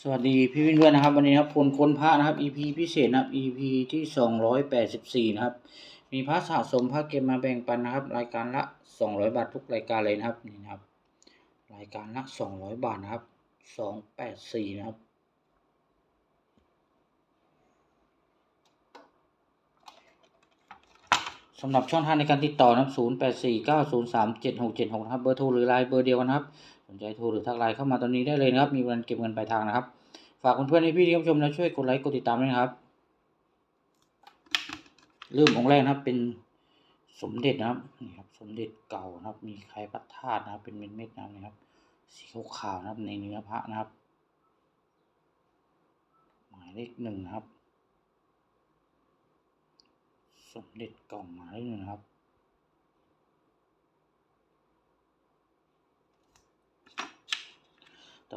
สวัสดีพี่วินด้วยนะครับ วันนี้ครับพลค้นพระนะครับ EP พิเศษนะครับ EP ที่สองร้อยแปดสิบสี่นะครับ มีพระสะสมพระเก็บมาแบ่งปันนะครับ รายการละสองร้อยบาททุกรายการเลยนะครับนี่นะครับ รายการละสองร้อยบาทนะครับสองแปดสี่นะครับ สำหรับช่องทางในการติดต่อนะครับ0 8 4 9 0 3 7 6 7 6นะครับเบอร์โทรหรือไลน์เบอร์เดียวกันครับ สนใจโทรหรือทักไลน์เข้ามาตอนนี้ได้เลยนะครับ มีวันเก็บเงินปลายทางนะครับ ฝากเพื่อนๆให้พี่ที่รับชมนะช่วยกดไลค์กดติดตามด้วยนะครับ เริ่มองค์แรกนะครับ เป็นสมเด็จนะครับนี่ครับ สมเด็จเก่านะครับ มีไข่พระธาตุนะครับ เป็นเม็ดๆนะครับนี่ครับ สีขาวๆนะครับ ในเนื้อพระนะครับ หมายเลขหนึ่งนะครับ สมเด็จเก่าหมายเลขหนึ่งนะครับ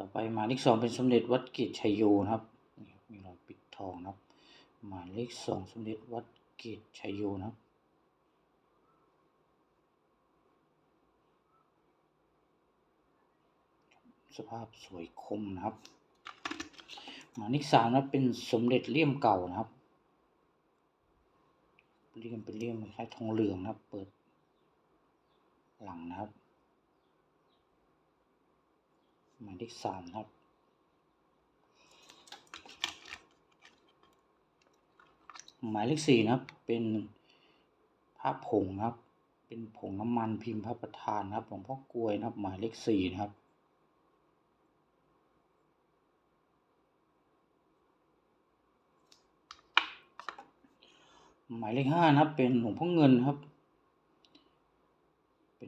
ต่อไปหมายเลขสองเป็นสมเด็จวัดเกตชัยโยนะครับมีรอยปิดทองนะครับ หมายเลขสองสมเด็จวัดเกตชัยโยนะครับสภาพสวยคมนะครับ หมายเลขสามนะเป็นสมเด็จเลี่ยมเก่านะครับเลี่ยมเป็นเลี่ยมคล้ายทองเหลืองนะครับ เปิดหลังนะครับ หมายเลขสามครับ หมายเลขสี่นะครับ เป็นพระผงครับ เป็นผงน้ำมันพิมพ์พระประธานนะครับหลวงพ่อกลวยนะครับ หมายเลขสี่นะครับหมายเลขห้านะครับเป็นหลวงพ่อเงินครับ เป็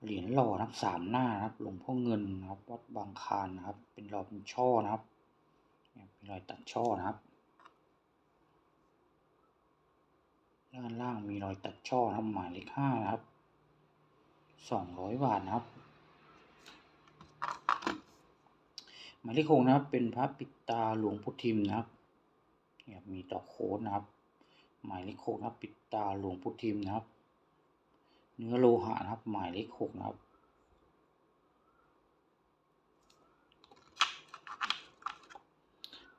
น เหรียญหล่อนะครับสามหน้านะครับ หลวงพ่อเงินนะครับวัดบางคานนะครับ เป็นรอยเป็นช่อนะครับเนี่ยเป็นรอยตัดช่อนะครับด้านล่างมีรอยตัดช่อนะครับหมายเลขห้านะครับสองร้อยบาทนะครับ หมายเลขหกนะครับ เป็นพระปิดตาหลวงพุทธิมนะครับเนี่ยมีต่อโค้ดนะครับ หมายเลขหกนะครับ ปิดตาหลวงพุทิมนะครับ เนื้อโลหะนะครับ หมายเลขหกนะครับ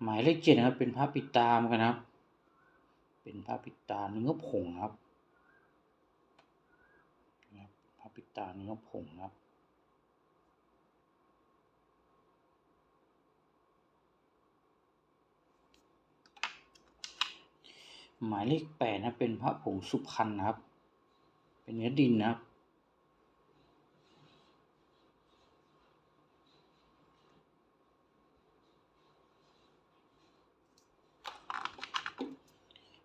หมายเลขเจ็ดนะครับ เป็นพระปิตามกันนะครับ เป็นพระปิตาเนื้อผงครับพระปิตาเนื้อผงครับหมายเลขแปดนะเป็นพระผงสุพรรณนะครับ เป็นเนื้อดินนะครับ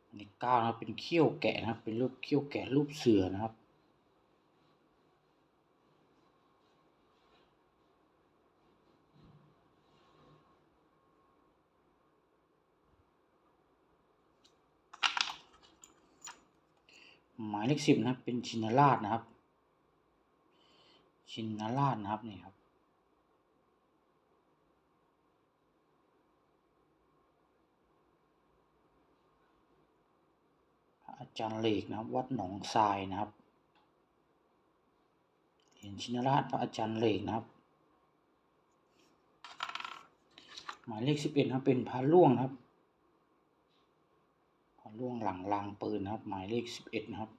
อันนี้เก้านะครับเป็นเขี้ยวแกะนะครับ เป็นรูปเขี้ยวแกะรูปเสือนะครับ หมายเลขสิบนะครับ เป็นชินราชนะครับ ชินราชนะครับนี่ครับพระอาจารย์เหล็กนะครับ วัดหนองทรายนะครับเหรียญชินราชพระอาจารย์เหล็กนะครับ หมายเลขสิบเอ็ดนะครับเป็นพระล่วงนะครับ ล่วงหลังรางปืนนะครับ หมายเลขสิบเอ็ดนะครับ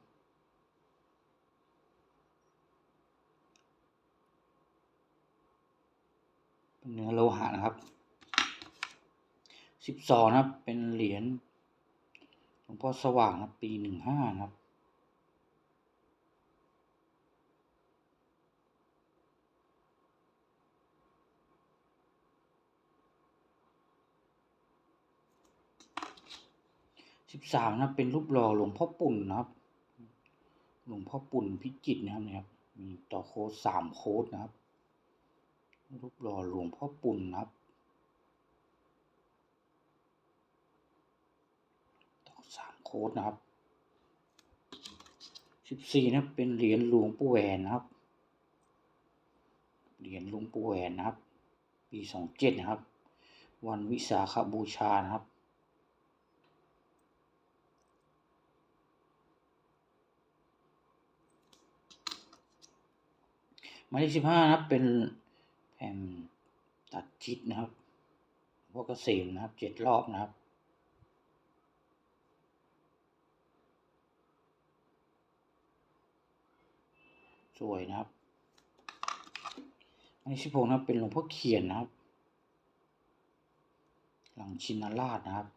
เป็นเนื้อโลหะนะครับสิบสองนะครับ เป็นเหรียญหลวงพ่อสว่างนะครับปีหนึ่งห้านะครับ สิบสามนะเป็นรูปหล่อหลวงพ่อปุ่นนะครับ หลวงพ่อปุ่นพิจิตนะครับนี่ยครับ มีต่อโค้ดสามโค้ดนะครับ รูปหล่อหลวงพ่อปุ่นนะครับต่อสามโค้ดนะครับสิบสี่นะเป็นเหรียญหลวงปู่แหวนนะครับ เหรียญหลวงปู่แหวนนะครับ ปีสองเจ็ดนะครับ วันวิสาขบูชานะครับ หมายเลขสิบห้านะครับ เป็นแผ่นตัดชิดนะครับพวกเกษมนะครับเจ็ดรอบนะครับสวยนะครับอันนี้สิบหกนะครับเป็นหลวงพ่อเขียนนะครับ หลังชินราชนะครับ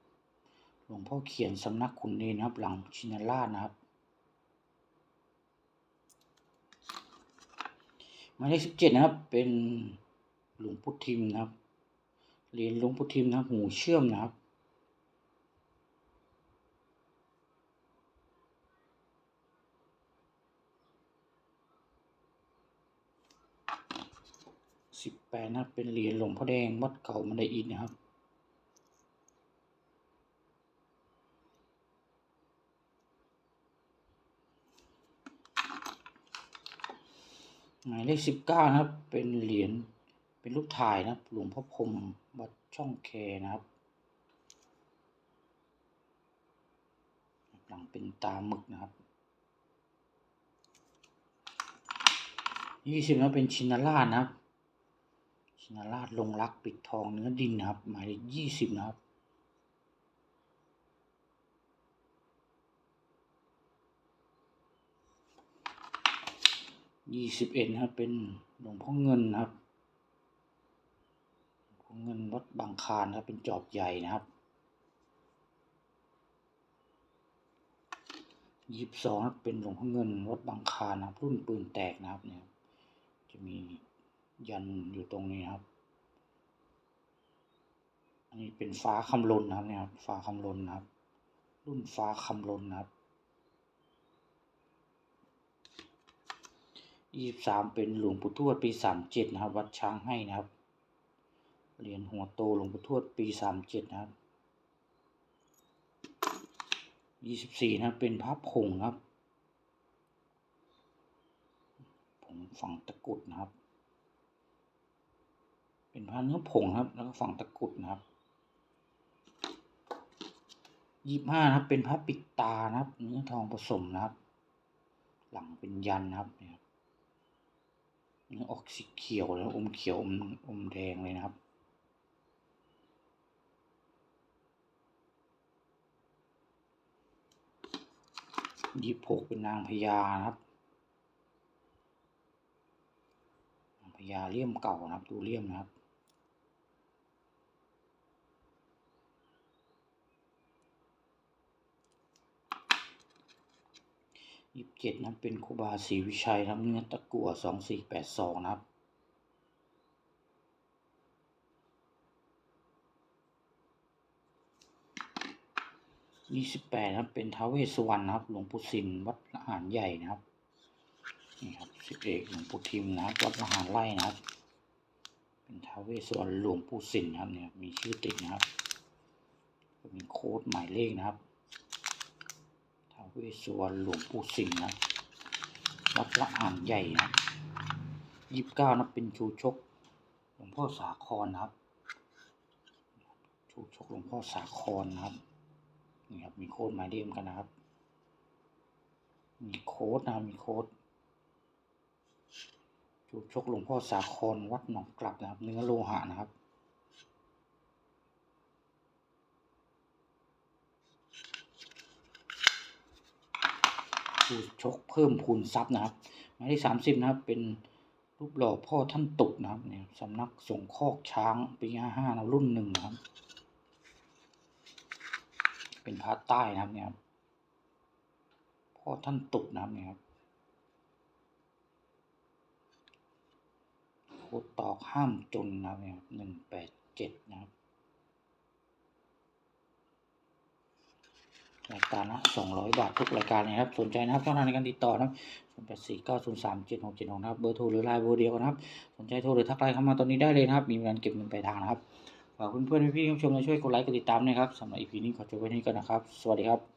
หลวงพ่อเขียนสำนักขุนเนรนะครับ หลังชินราชนะครับ ห มายเลขสิบเจ็ดนะครับ เป็นหลวงพุทธิมนะครับเหรียญหลวงพุทธิมนะครับ หูเชื่อมนะครับ สิบแปดนะครับ เป็นเหรียญหลวงพ่อแดงวัดเก่ามันไดอินนะครับ หมายเลขสิบเก้านะครับ เป็นเหรียญเป็นรูปถ่ายนะครับ หลวงพ่อพรมวัดช่องแคนะครับ หลังเป็นตาหมึกนะครับยี่สิบนะเป็นชินราชนะครับ ชินาราชลงรักปิดทองเนื้อดินนะครับ หมายเลขยี่สิบนะครับ ยี่สิบเอ็ดนะครับ เป็นหลวงพ่อเงินนะครับหลวงพ่อเงินวัดบางคานครับ เป็นจอบใหญ่นะครับยี่สิบสองครับเป็นหลวงพ่อเงินวัดบางคานนะครับ รุ่นปืนแตกนะครับเนี่ยจะมียันอยู่ตรงนี้ครับ อันนี้เป็นฟ้าคำลนนะครับเนี่ยครับฟ้าคำลนนะครับ รุ่นฟ้าคำลนนะครับ ยี่สิบสามเป็นหลวงปู่ทวดปีสามเจ็ดนะครับ วัดช้างให้นะครับเหรียญหัวโตหลวงปู่ทวดปีสามเจ็ดนะครับยี่สิบสี่นะเป็นพระผงครับผงฝังตะกุดนะครับ เป็นพระเนื้อผงครับ แล้วก็ฝังตะกุดนะครับยี่สิบห้านะครับ เป็นพระปิดตานะครับ เนื้อทองผสมนะครับ หลังเป็นยันนะครับเนี่ย อออกสีเขียวแล้วอมเขียวอมอมแดงเลยนะครับ ยี่หกเป็นนางพญานะครับ นางพญาเลี่ยมเก่านะครับ ดูเลี่ยมนะครับ ยี่สิบเจ็ดนะครับเป็นครูบาศรีวิชัยนับเนื้อตะกั่วสองสี่แปดสองนะครับยี่สิบแปดนะครับเป็นท้าวเวสสุวรรณนะครับ หลวงปู่สินวัดละหารใหญ่นะครับนี่ครับสิบเอกหลวงปู่ทิมนะครับวัดละหารไร่นะครับ เป็นท้าวเวสสุวรรณหลวงปู่สินนะครับเนี่ยมีชื่อติดนะครับมีโค้ดหมายเลขนะครับ เวสวรรณหลวงปู่สิงห์นะวัดละอ่านใหญ่นะยี่สิบเก้านะเป็นชูชกหลวงพ่อสาครนะครับ ชูชกหลวงพ่อสาครนะครับนี่ครับมีโค้ดมาเลขเหมือนกันนะครับ มีโค้ดนะครับมีโค้ดชูชกหลวงพ่อสาครวัดหนองกลับนะครับ เนื้อโลหะนะครับ ผู้ชกเพิ่มพูนทรัพย์นะครับหมายที่สามสิบนะครับ เป็นรูปหล่อพ่อท่านตุกนะครับเนี่ยสำนักสงฆ์คอกช้างปีห้าห้านะรุ่นหนึ่งนะครับ เป็นพระใต้นะครับเนี่ยครับพ่อท่านตุกนะครับเนี่ยครับโคตรตอกห้ามจนนะครับเนี่ยหนึ่งแปดเจ็ดนะครับ รายการละสองร้อยบาททุกรายการนะครับ สนใจนะครับช่องทางในการติดต่อนะครับศูนย์แปดสี่เก้าศูนย์สามเจ็ดหกเจ็ดหกนะครับ เบอร์โทรหรือไลน์เบอร์เดียวกันะครับ สนใจโทรหรือทักไลน์เข้ามาตอนนี้ได้เลยนะครับ มีเงินเก็บเงินปลายทางนะครับ ฝากเพื่อนๆพี่ๆผู้ชมมาช่วยกดไลค์กดติดตามนะครับสำหรับอีพีนี้ขอจบไว้ที่นี้ก่อนนะครับ สวัสดีครับ